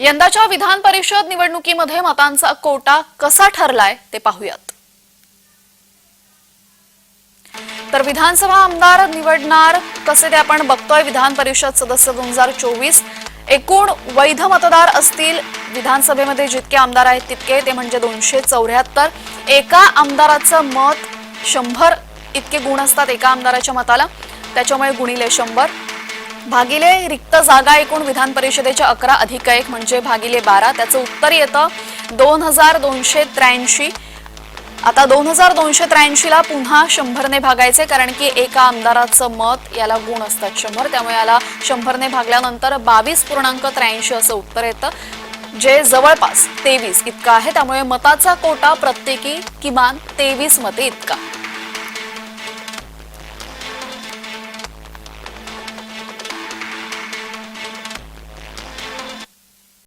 यंदाच्या विधान परिषद निवडणुकीमध्ये मतांचा कोटा कसा ठरलाय ते पाहूयात. तर विधानसभा आमदार निवडणार कसे ते आपण बघतोय. विधान परिषद सदस्य दोन हजार चोवीस. एकूण वैध मतदार असतील. विधानसभेमध्ये जितके आमदार आहेत तितके ते म्हणजे दोनशे चौऱ्याहत्तर. एका आमदाराचं मत शंभर इतके गुण असतात एका आमदाराच्या मताला. त्याच्यामुळे गुणिले शंभर. भागिले रिक्त जागा एकूण विधान परिषदेच्या अकरा अधिक एक म्हणजे भागिले बारा. त्याचं उत्तर येतं. दोन हजार दोनशे त्र्याऐंशी आता दोन हजार दोनशे त्र्याऐंशीला पुन्हा शंभरने भागायचे कारण की एका आमदाराचं मत याला गुण असतात शंभर. त्यामुळे याला शंभरने भागल्यानंतर बावीस पूर्णांक त्र्याऐंशी असं उत्तर येतं. जे जवळपास तेवीस इतकं आहे. त्यामुळे मताचा कोटा प्रत्येकी किमान तेवीस मते इतका.